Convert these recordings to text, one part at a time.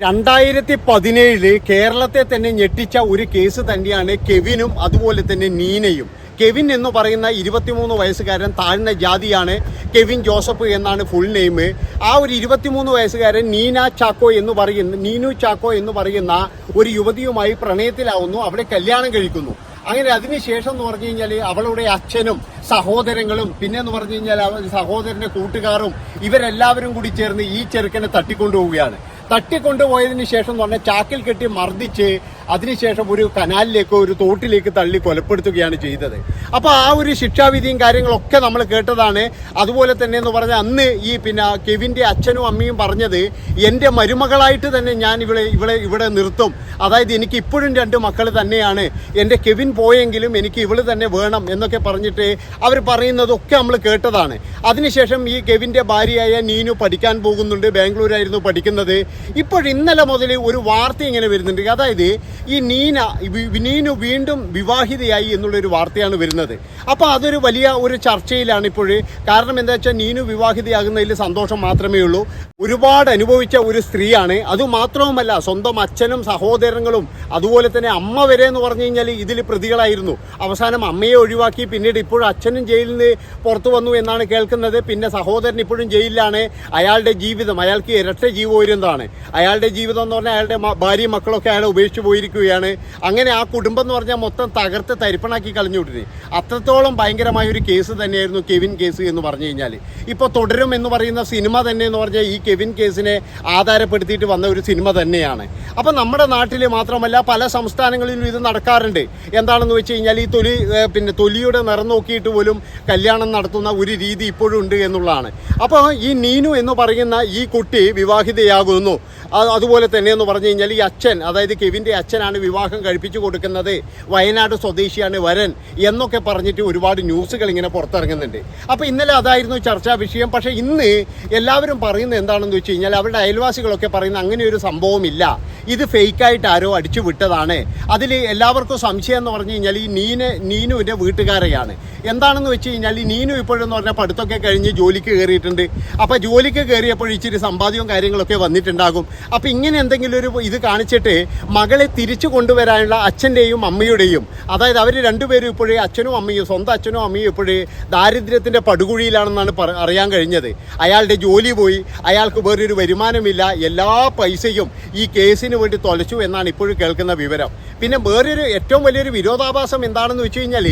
രണ്ടായിരത്തി പതിനേഴിൽ കേരളത്തെ തന്നെ ഞെട്ടിച്ച ഒരു കേസ് തന്നെയാണ് കെവിനും അതുപോലെ തന്നെ നീനയും. കെവിൻ എന്ന് പറയുന്ന ഇരുപത്തിമൂന്ന് വയസ്സുകാരൻ താഴ്ന്ന ജാതിയാണ്. കെവിൻ ജോസഫ് എന്നാണ് ഫുൾ നെയിം ആ ഒരു ഇരുപത്തിമൂന്ന് വയസ്സുകാരൻ നീന ചാക്കോ എന്ന് പറയുന്ന നീനു ചാക്കോ എന്ന് പറയുന്ന ഒരു യുവതിയുമായി പ്രണയത്തിലാവുന്നു. അവളെ കല്യാണം കഴിക്കുന്നു. അങ്ങനെ അതിനുശേഷം എന്ന് പറഞ്ഞു കഴിഞ്ഞാൽ അവളുടെ അച്ഛനും സഹോദരങ്ങളും പിന്നെ എന്ന് പറഞ്ഞു കഴിഞ്ഞാൽ സഹോദരന്റെ കൂട്ടുകാരും ഇവരെല്ലാവരും കൂടി ചേർന്ന് ഈ ചെറുക്കനെ തട്ടിക്കൊണ്ടുപോവുകയാണ്. തട്ടിക്കൊണ്ടുപോയതിനു ശേഷം എന്ന് പറഞ്ഞാൽ ചാക്കിൽ കെട്ടി മർദ്ദിച്ച് അതിനുശേഷം ഒരു കനാലിലേക്കോ ഒരു തോട്ടിലേക്ക് തള്ളി കൊലപ്പെടുത്തുകയാണ് ചെയ്തത്. അപ്പോൾ ആ ഒരു ശിക്ഷാവിധിയും കാര്യങ്ങളൊക്കെ നമ്മൾ കേട്ടതാണ്. അതുപോലെ തന്നെ എന്ന് പറഞ്ഞാൽ അന്ന് ഈ പിന്നെ കെവിന്റെ അച്ഛനും അമ്മയും പറഞ്ഞത് എന്റെ മരുമകളായിട്ട് തന്നെ ഞാൻ ഇവിടെ ഇവിടെ ഇവിടെ നിർത്തും. അതായത് എനിക്ക് ഇപ്പോഴും രണ്ട് മക്കൾ തന്നെയാണ്. എന്റെ കെവിൻ പോയെങ്കിലും എനിക്ക് ഇവൾ തന്നെ വേണം എന്നൊക്കെ പറഞ്ഞിട്ട് അവർ പറയുന്നതൊക്കെ നമ്മൾ കേട്ടതാണ്. അതിനുശേഷം ഈ കെവിന്റെ ഭാര്യയായ നീനു പഠിക്കാൻ പോകുന്നുണ്ട്. ബാംഗ്ലൂരായിരുന്നു പഠിക്കുന്നത്. ഇപ്പോൾ ഇന്നലെ മുതൽ ഒരു വാർത്ത ഇങ്ങനെ വരുന്നുണ്ട്. അതായത് ഈ നീന നീനു വീണ്ടും വിവാഹിതയായി എന്നുള്ളൊരു വാർത്തയാണ് വരുന്നത്. അപ്പോൾ അതൊരു വലിയ ഒരു ചർച്ചയിലാണ് ഇപ്പോൾ. കാരണം എന്താ വെച്ചാൽ നീനു വിവാഹിതയാകുന്നതിൽ സന്തോഷം മാത്രമേ ഉള്ളൂ. ഒരുപാട് അനുഭവിച്ച ഒരു സ്ത്രീയാണ്. അതുമാത്രവുമല്ല സ്വന്തം അച്ഛനും സഹോദരങ്ങളും അതുപോലെ തന്നെ അമ്മ വരെ എന്ന് പറഞ്ഞു കഴിഞ്ഞാൽ ഇതിൽ പ്രതികളായിരുന്നു. അവസാനം അമ്മയെ ഒഴിവാക്കി പിന്നീട് ഇപ്പോഴും അച്ഛനും ജയിലിൽ നിന്ന് പുറത്തു വന്നു എന്നാണ് കേൾക്കുന്നത്. പിന്നെ സഹോദരൻ ഇപ്പോഴും ജയിലിലാണ്. അയാളുടെ ജീവിതം അയാൾക്ക് ഇരട്ട ജീവോരുന്നതാണ് അയാളുടെ ജീവിതം എന്ന് പറഞ്ഞാൽ അയാളുടെ ഭാര്യയും മക്കളൊക്കെ അയാളെ ഉപേക്ഷിച്ച് പോയിരിക്കുകയാണ്. അങ്ങനെ ആ കുടുംബം എന്ന് പറഞ്ഞാൽ മൊത്തം തകർത്ത് തരിപ്പണാക്കി കളഞ്ഞുവിട്ടിന്. അത്രത്തോളം ഭയങ്കരമായ ഒരു കേസ് തന്നെയായിരുന്നു കെവിൻ കേസ് എന്ന് പറഞ്ഞു കഴിഞ്ഞാൽ ഇപ്പോൾ തുടരും എന്ന് പറയുന്ന സിനിമ തന്നെ എന്ന് പറഞ്ഞാൽ ഈ കെവിൻ കേസിനെ ആധാരപ്പെടുത്തിയിട്ട് വന്ന ഒരു സിനിമ തന്നെയാണ്. അപ്പം നമ്മുടെ നാട്ടിൽ മാത്രമല്ല പല സംസ്ഥാനങ്ങളിലും ഇത് നടക്കാറുണ്ട്. എന്താണെന്ന് വെച്ച് കഴിഞ്ഞാൽ ഈ തൊലി പിന്നെ തൊലിയുടെ നിറം നോക്കിയിട്ട് പോലും കല്യാണം നടത്തുന്ന ഒരു രീതി ഇപ്പോഴും ഉണ്ട് എന്നുള്ളതാണ്. അപ്പോൾ ഈ നീനു എന്ന് പറയുന്ന ഈ കുട്ടി വിവാഹിതയാകുന്നു. അതുപോലെ തന്നെ എന്ന് പറഞ്ഞു കഴിഞ്ഞാൽ ഈ അച്ഛൻ അതായത് കെവിന്റെ അച്ഛനാണ് വിവാഹം കഴിപ്പിച്ചു കൊടുക്കുന്നത്. വയനാട് സ്വദേശിയാണ് വരൻ എന്നൊക്കെ പറഞ്ഞിട്ട് ഒരുപാട് ന്യൂസുകൾ ഇങ്ങനെ പുറത്തിറങ്ങുന്നുണ്ട്. അപ്പോൾ ഇന്നലെ അതായിരുന്നു ചർച്ചാ വിഷയം. പക്ഷേ ഇന്ന് എല്ലാവരും പറയുന്നത് എന്താണെന്ന് വെച്ച് കഴിഞ്ഞാൽ അവരുടെ അയൽവാസികളൊക്കെ പറയുന്ന അങ്ങനെ ഒരു സംഭവമില്ല. ഇത് ഫേക്കായിട്ട് ആരോ അടിച്ചു വിട്ടതാണ്. അതിൽ എല്ലാവർക്കും സംശയം എന്ന് പറഞ്ഞു കഴിഞ്ഞാൽ ഈ നീന നീനുവിന്റെ വീട്ടുകാരെയാണ്. എന്താണെന്ന് വെച്ച് കഴിഞ്ഞാൽ ഈ നീനു ഇപ്പോഴെന്ന് പറഞ്ഞാൽ പഠിത്തമൊക്കെ കഴിഞ്ഞ് ജോലിക്ക് കയറിയിട്ടുണ്ട്. അപ്പോൾ ജോലിക്ക് കയറിയപ്പോൾ ഇച്ചിരി സമ്പാദ്യവും കാര്യങ്ങളൊക്കെ വന്നിട്ടുണ്ടാകും. അപ്പോൾ ഇങ്ങനെ എന്തെങ്കിലും ഒരു ഇത് കാണിച്ചിട്ട് മകളെ തിരിച്ചു കൊണ്ടുവരാനുള്ള അച്ഛന്റെയും അമ്മയുടെയും അതായത് അവർ രണ്ടുപേരും ഇപ്പോഴേ അച്ഛനും അമ്മയും സ്വന്തം അച്ഛനും അമ്മയും ഇപ്പോഴേ ദാരിദ്ര്യത്തിന്റെ പടുകുഴിയിലാണെന്നാണ് അറിയാൻ കഴിഞ്ഞത്. അയാളുടെ ജോലി പോയി അയാൾക്ക് വേറൊരു വരുമാനമില്ല എല്ലാ പൈസയും ഈ കേസിന് വേണ്ടി തൊലച്ചു എന്നാണ് ഇപ്പോഴും കേൾക്കുന്ന വിവരം. പിന്നെ വേറൊരു ഏറ്റവും വലിയൊരു വിരോധാഭാസം എന്താണെന്ന് വെച്ച് കഴിഞ്ഞാൽ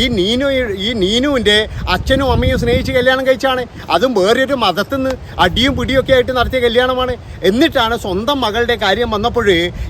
ഈ നീനു ഈ നീനുവിന്റെ അച്ഛനും അമ്മയും സ്നേഹിച്ച് കല്യാണം കഴിച്ചാണ്. അതും വേറൊരു മതത്തിൽ നിന്ന് അടിയും പിടിയും ഒക്കെ ആയിട്ട് നടത്തിയ കല്യാണമാണ്. എന്നിട്ടാണ് സ്വന്തം മകളുടെ കാര്യം വന്നപ്പോൾ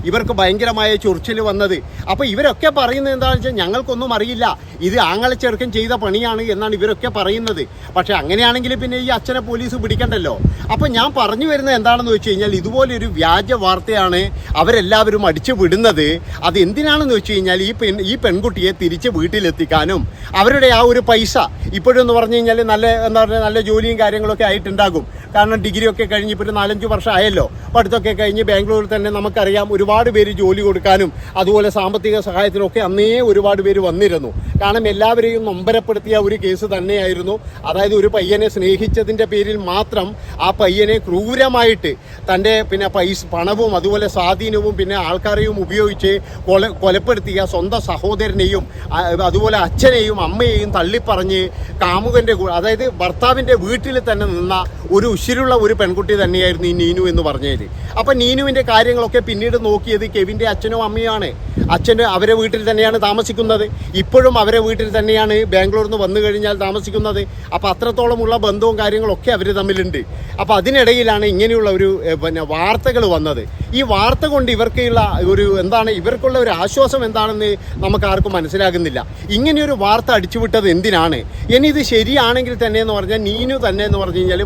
ഇവർക്ക് ഭയങ്കരമായ ചൊറിച്ചിൽ വന്നത്. അപ്പോൾ ഇവരൊക്കെ പറയുന്നത് എന്താണെന്ന് വെച്ചാൽ ഞങ്ങൾക്കൊന്നും അറിയില്ല. ഇത് ആങ്ങളച്ചെറുക്കൻ ചെയ്ത പണിയാണ് എന്നാണ് ഇവരൊക്കെ പറയുന്നത്. പക്ഷേ അങ്ങനെയാണെങ്കിൽ പിന്നെ ഈ അച്ഛനെ പോലീസ് പിടിക്കണ്ടല്ലോ. അപ്പോൾ ഞാൻ പറഞ്ഞു വരുന്നത് എന്താണെന്ന് വെച്ച് കഴിഞ്ഞാൽ ഇതുപോലൊരു വ്യാജ വാർത്തയാണ് അവരെല്ലാവരും അടിച്ചു വിടുന്നത്. അത് എന്തിനാണെന്ന് വെച്ച് കഴിഞ്ഞാൽ ഈ പെൺ ഈ പെൺകുട്ടിയെ തിരിച്ച് വീട്ടിലെത്തിക്കാനും അവരുടെ ആ ഒരു പൈസ ഇപ്പോഴെന്ന് പറഞ്ഞു കഴിഞ്ഞാൽ നല്ല എന്താ പറയുക നല്ല ജോലിയും കാര്യങ്ങളൊക്കെ ആയിട്ടുണ്ടാകും. കാരണം ഡിഗ്രി ഒക്കെ കഴിഞ്ഞ് ഇപ്പോൾ ഒരു നാലഞ്ച് വർഷം ആയല്ലോ. പഠിത്തമൊക്കെ കഴിഞ്ഞ് ബാംഗ്ലൂരിൽ തന്നെ നമുക്കറിയാം ഒരുപാട് പേര് ജോലി കൊടുക്കാനും അതുപോലെ സാമ്പത്തിക സഹായത്തിനൊക്കെ അന്നേ ഒരുപാട് പേര് വന്നിരുന്നു. കാരണം എല്ലാവരെയും നൊമ്പരപ്പെടുത്തിയ ഒരു കേസ് തന്നെയായിരുന്നു. അതായത് ഒരു പയ്യനെ സ്നേഹിച്ചതിന്റെ പേരിൽ മാത്രം ആ പയ്യനെ ക്രൂരമായിട്ട് തന്റെ പിന്നെ പൈസ പണവും അതുപോലെ സ്വാധീനവും പിന്നെ ആൾക്കാരെയും ഉപയോഗിച്ച് കൊല കൊലപ്പെടുത്തിയ സ്വന്തം സഹോദരനെയും അതുപോലെ അച്ഛനെയും അമ്മയെയും തള്ളിപ്പറഞ്ഞ് കാമുകന്റെ അതായത് ഭർത്താവിന്റെ വീട്ടിൽ തന്നെ നിന്ന ഒരു ഉശിരുള്ള ഒരു പെൺകുട്ടി തന്നെയായിരുന്നു ഈ നീനു എന്ന് പറഞ്ഞതിൽ അപ്പം നീനുവിന്റെ കാര്യങ്ങളൊക്കെ പിന്നീട് നോക്കിയത് കെവിന്റെ അച്ഛനും അമ്മയുമാണ് അച്ഛന് അവരെ വീട്ടിൽ തന്നെയാണ് താമസിക്കുന്നത്. ഇപ്പോഴും അവരെ വീട്ടിൽ തന്നെയാണ് ബാംഗ്ലൂരിൽ നിന്ന് വന്നു കഴിഞ്ഞാൽ താമസിക്കുന്നത്. അപ്പോൾ അത്രത്തോളമുള്ള ബന്ധവും കാര്യങ്ങളൊക്കെ അവർ തമ്മിലുണ്ട്. അപ്പോൾ അതിനിടയിലാണ് ഇങ്ങനെയുള്ള ഒരു പിന്നെ വാർത്തകൾ വന്നത്. ഈ വാർത്ത കൊണ്ട് ഇവർക്കുള്ള ഒരു എന്താണ് ഇവർക്കുള്ള ഒരു ആശ്വാസം എന്താണെന്ന് നമുക്ക് ആർക്കും മനസ്സിലാകുന്നില്ല. ഇങ്ങനെയൊരു വാർത്ത അടിച്ചുവിട്ടത് എന്തിനാണ്? ഇനി ഇത് ശരിയാണെങ്കിൽ തന്നെ എന്ന് പറഞ്ഞാൽ നീനു തന്നെ എന്ന് പറഞ്ഞു കഴിഞ്ഞാൽ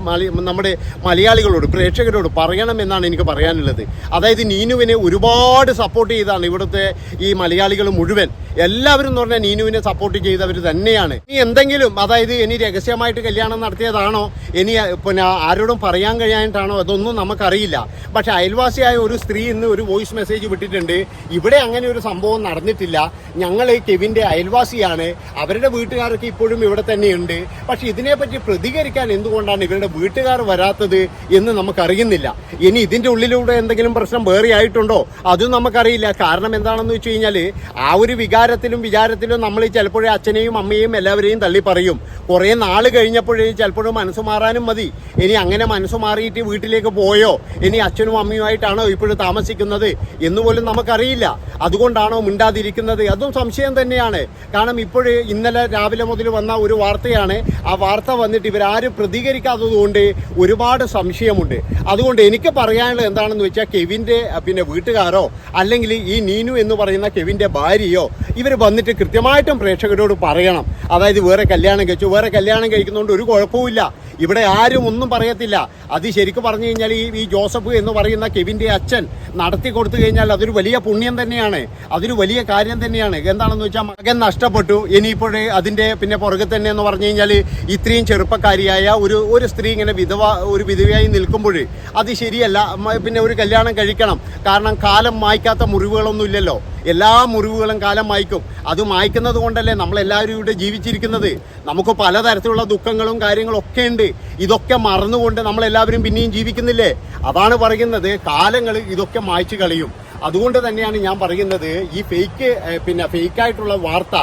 നമ്മുടെ മലയാളികളോട് പ്രേക്ഷകരോട് പറയണം എന്നാണ് എനിക്ക് പറയാനുള്ളത്. അതായത് നീനുവിനെ ഒരുപാട് സപ്പോർട്ട് ചെയ്താണ് ഇവിടുത്തെ ഈ മലയാളികൾ മുഴുവൻ. എല്ലാവരും എന്ന് പറഞ്ഞാൽ നീനുവിനെ സപ്പോർട്ട് ചെയ്തവർ തന്നെയാണ്. ഇനി എന്തെങ്കിലും അതായത് ഇനി രഹസ്യമായിട്ട് കല്യാണം നടത്തിയതാണോ ഇനി പിന്നെ ആരോടും പറയാൻ കഴിയാനായിട്ടാണോ അതൊന്നും നമുക്കറിയില്ല. പക്ഷെ അയൽവാസിയായ ഒരു സ്ത്രീ ഇന്ന് ഒരു വോയിസ് മെസ്സേജ് വിട്ടിട്ടുണ്ട്. ഇവിടെ അങ്ങനെ ഒരു സംഭവം നടന്നിട്ടില്ല. ഞങ്ങൾ കെവിന്റെ അയൽവാസിയാണ്. അവരുടെ വീട്ടുകാരൊക്കെ ഇപ്പോഴും ഇവിടെ തന്നെയുണ്ട്. പക്ഷെ ഇതിനെപ്പറ്റി പ്രതികരിക്കാൻ എന്തുകൊണ്ടാണ് ഇവരുടെ വീട്ടുകാർ വരാത്തത് എന്ന് നമുക്കറിയുന്നില്ല. ഇനി ഇതിന്റെ ഉള്ളിലൂടെ എന്തെങ്കിലും പ്രശ്നം വേറെ ആയിട്ടുണ്ടോ അതും നമുക്കറിയില്ല. കാരണം എന്താണെന്ന് വെച്ച് കഴിഞ്ഞാൽ ആ ഒരു വികാരത്തിലും വിചാരത്തിലും നമ്മൾ ചിലപ്പോഴേ അച്ഛനെയും അമ്മയെയും എല്ലാവരെയും തള്ളി പറയും. കുറേ നാൾ കഴിഞ്ഞപ്പോഴേ ചിലപ്പോഴും മനസ്സ് മാറാനും മതി. ഇനി അങ്ങനെ മനസ്സ് മാറിയിട്ട് വീട്ടിലേക്ക് പോയോ? ഇനി അച്ഛനും അമ്മയുമായിട്ടാണോ ഇപ്പോഴും താമസിക്കുന്നത് എന്നുപോലും നമുക്കറിയില്ല. അതുകൊണ്ടാണോ മിണ്ടാതിരിക്കുന്നത്? അതും സംശയം തന്നെയാണ്. കാരണം ഇപ്പോൾ ഇന്നലെ രാവിലെ മുതൽ വന്ന ഒരു വാർത്തയാണ്. ആ വാർത്ത വന്നിട്ട് ഇവരാരും പ്രതികരിക്കാത്തതുകൊണ്ട് ഒരുപാട് സംശയമുണ്ട്. അതുകൊണ്ട് എനിക്ക് പറയാനുള്ളത് എന്താണെന്ന് വെച്ചാൽ കെവിന്റെ പിന്നെ വീട്ടുകാരോ അല്ലെങ്കിൽ ഈ നീനു എന്ന് പറയുന്ന കെവിന്റെ ഭാര്യയോ ഇവർ വന്നിട്ട് കൃത്യമായിട്ടും പ്രേക്ഷകരോട് പറയണം. അതായത് വേറെ കല്യാണം കഴിച്ചു വേറെ കല്യാണം കഴിക്കുന്നതുകൊണ്ട് ഒരു കുഴപ്പമില്ല ഇവിടെ ആരും ഒന്നും പറയത്തില്ല. അത് ശരിക്കും പറഞ്ഞു കഴിഞ്ഞാൽ ഈ ഈ ജോസഫ് എന്ന് പറയുന്ന കെവിന്റെ അച്ഛൻ നടത്തി കൊടുത്തു കഴിഞ്ഞാൽ അതൊരു വലിയ പുണ്യം തന്നെയാണ്. അതൊരു വലിയ കാര്യം തന്നെയാണ്. എന്താണെന്ന് വെച്ചാൽ മകൻ നഷ്ടപ്പെട്ടു. ഇനിയിപ്പോഴേ അതിന്റെ പിന്നെ പുറകെ തന്നെ എന്ന് പറഞ്ഞു കഴിഞ്ഞാൽ ഇത്രയും ചെറുപ്പക്കാരിയായ ഒരു ഒരു സ്ത്രീ ഇങ്ങനെ വിധവ ഒരു വിധവയായി നിൽക്കുമ്പോൾ അത് ശരിയല്ല. പിന്നെ ഒരു കല്യാണം കഴിക്കണം. കാരണം കാലം മായ്ക്കാത്ത മുറിവുകളൊന്നും ഇല്ലല്ലോ. എല്ലാ മുറിവുകളും കാലം മായ്ക്കും. അത് മായ്ക്കുന്നത് കൊണ്ടല്ലേ നമ്മളെല്ലാവരും ഇവിടെ ജീവിച്ചിരിക്കുന്നത്. നമുക്ക് പലതരത്തിലുള്ള ദുഃഖങ്ങളും കാര്യങ്ങളും ഒക്കെ ഉണ്ട്. ഇതൊക്കെ മറന്നുകൊണ്ട് നമ്മളെല്ലാവരും പിന്നെയും ജീവിക്കുന്നില്ലേ? അതാണ് പറയുന്നത്. കാലങ്ങൾ ഇതൊക്കെ മായ്ച്ചു കളയും. അതുകൊണ്ട് തന്നെയാണ് ഞാൻ പറയുന്നത് ഈ ഫേക്ക് പിന്നെ ഫേക്കായിട്ടുള്ള വാർത്ത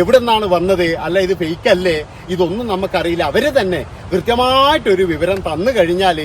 എവിടെ നിന്നാണ് വന്നത്? അല്ല ഇത് ഫേക്ക് അല്ലേ? ഇതൊന്നും നമുക്കറിയില്ല. അവർ തന്നെ കൃത്യമായിട്ടൊരു വിവരം തന്നു കഴിഞ്ഞാൽ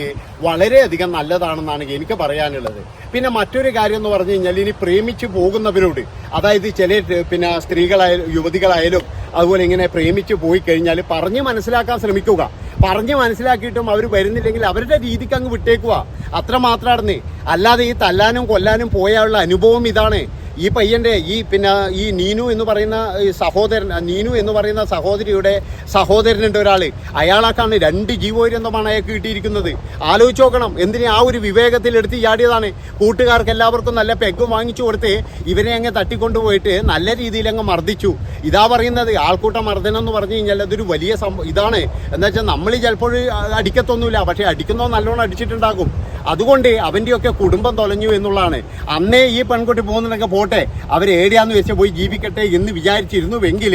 വളരെയധികം നല്ലതാണെന്നാണ് എനിക്ക് പറയാനുള്ളത്. പിന്നെ മറ്റൊരു കാര്യം എന്ന് പറഞ്ഞു കഴിഞ്ഞാൽ ഇനി പ്രേമിച്ചു പോകുന്നവരോട് അതായത് ചില പിന്നെ സ്ത്രീകളായാലും യുവതികളായാലും അതുപോലെ ഇങ്ങനെ പ്രേമിച്ചു പോയി കഴിഞ്ഞാൽ പറഞ്ഞ് മനസ്സിലാക്കാൻ ശ്രമിക്കുക. പറഞ്ഞ് മനസ്സിലാക്കിയിട്ടും അവർ വരുന്നില്ലെങ്കിൽ അവരുടെ രീതിക്ക് അങ്ങ് വിട്ടേക്കുക അത്ര മാത്രമാണ് അല്ലാതെ ഈ തല്ലാനും കൊല്ലാനും പോയാനുള്ള അനുഭവം ഇതാണ്. ഈ പയ്യന്റെ ഈ പിന്നെ ഈ നീനു എന്ന് പറയുന്ന സഹോദരൻ നീനു എന്ന് പറയുന്ന സഹോദരിയുടെ സഹോദരനുണ്ട് ഒരാൾ അയാളാക്കാണ് രണ്ട് ജീവോര്യന്തമാണ് അയാൾക്ക് കിട്ടിയിരിക്കുന്നത്. ആലോചിച്ച് നോക്കണം. എന്തിനാ ആ ഒരു വിവേകത്തിൽ എടുത്ത് ചാടിയതാണ്. കൂട്ടുകാർക്ക് എല്ലാവർക്കും നല്ല പെഗ് വാങ്ങിച്ചു കൊടുത്ത് ഇവരെ അങ്ങ് തട്ടിക്കൊണ്ടുപോയിട്ട് നല്ല രീതിയിൽ അങ്ങ് മർദ്ദിച്ചു. ഇതാ പറയുന്നത് ആൾക്കൂട്ട മർദ്ദനം എന്ന് പറഞ്ഞു കഴിഞ്ഞാൽ അതൊരു വലിയ സംഭവം ഇതാണ്. എന്താ വെച്ചാൽ നമ്മൾ ചിലപ്പോൾ അടിക്കത്തൊന്നുമില്ല. പക്ഷേ അടിക്കുന്നോ നല്ലോണം അടിച്ചിട്ടുണ്ടാകും. അതുകൊണ്ട് അവന്റെയൊക്കെ കുടുംബം തൊലഞ്ഞു എന്നുള്ളതാണ്. അന്നേ ഈ പെൺകുട്ടി പോകുന്നുണ്ടെങ്കിൽ പോട്ടെ അവർ ഏടിയാന്ന് വെച്ച് പോയി ജീവിക്കട്ടെ എന്ന് വിചാരിച്ചിരുന്നുവെങ്കിൽ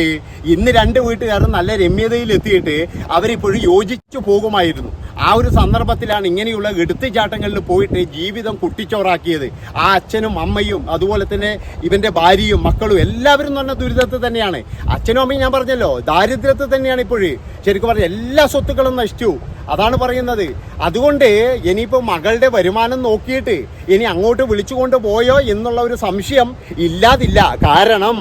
ഇന്ന് രണ്ട് വീട്ടുകാരും നല്ല രമ്യതയിൽ എത്തിയിട്ട് അവരിപ്പോഴും യോജിച്ചു പോകുമായിരുന്നു. ആ ഒരു സന്ദർഭത്തിലാണ് ഇങ്ങനെയുള്ള എടുത്തുചാട്ടങ്ങളിൽ പോയിട്ട് ജീവിതം കുട്ടിച്ചോറാക്കിയത്. ആ അച്ഛനും അമ്മയും അതുപോലെ തന്നെ ഇവന്റെ ഭാര്യയും മക്കളും എല്ലാവരും എന്ന് പറഞ്ഞ ദുരിതത്തിൽ തന്നെയാണ്. അച്ഛനും അമ്മയും ഞാൻ പറഞ്ഞല്ലോ ദാരിദ്ര്യത്തിൽ തന്നെയാണ് ഇപ്പോഴും. ശരിക്കും പറഞ്ഞ എല്ലാ സ്വത്തുക്കളും നശിച്ചു. അതാണ് പറയുന്നത്. അതുകൊണ്ട് ഇനിയിപ്പോൾ മകളുടെ വരുമാനം നോക്കിയിട്ട് ഇനി അങ്ങോട്ട് വിളിച്ചുകൊണ്ട് പോയോ എന്നുള്ള ഒരു സംശയം ഇല്ലാതില്ല. കാരണം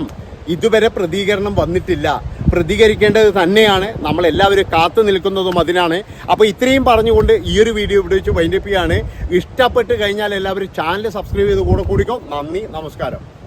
ഇതുവരെ പ്രതികരണം വന്നിട്ടില്ല. പ്രതികരിക്കേണ്ടത് തന്നെയാണ്. നമ്മളെല്ലാവരും കാത്തു നിൽക്കുന്നതും അതിനാണ്. അപ്പോൾ ഇത്രയും പറഞ്ഞുകൊണ്ട് ഈ ഒരു വീഡിയോ ഇവിടെ വെച്ച് വൈൻഡപ്പ് ഇഷ്ടപ്പെട്ട് കഴിഞ്ഞാൽ എല്ലാവരും ചാനൽ സബ്സ്ക്രൈബ് ചെയ്ത് കൂടെ കൂടിക്കോ. നന്ദി നമസ്കാരം.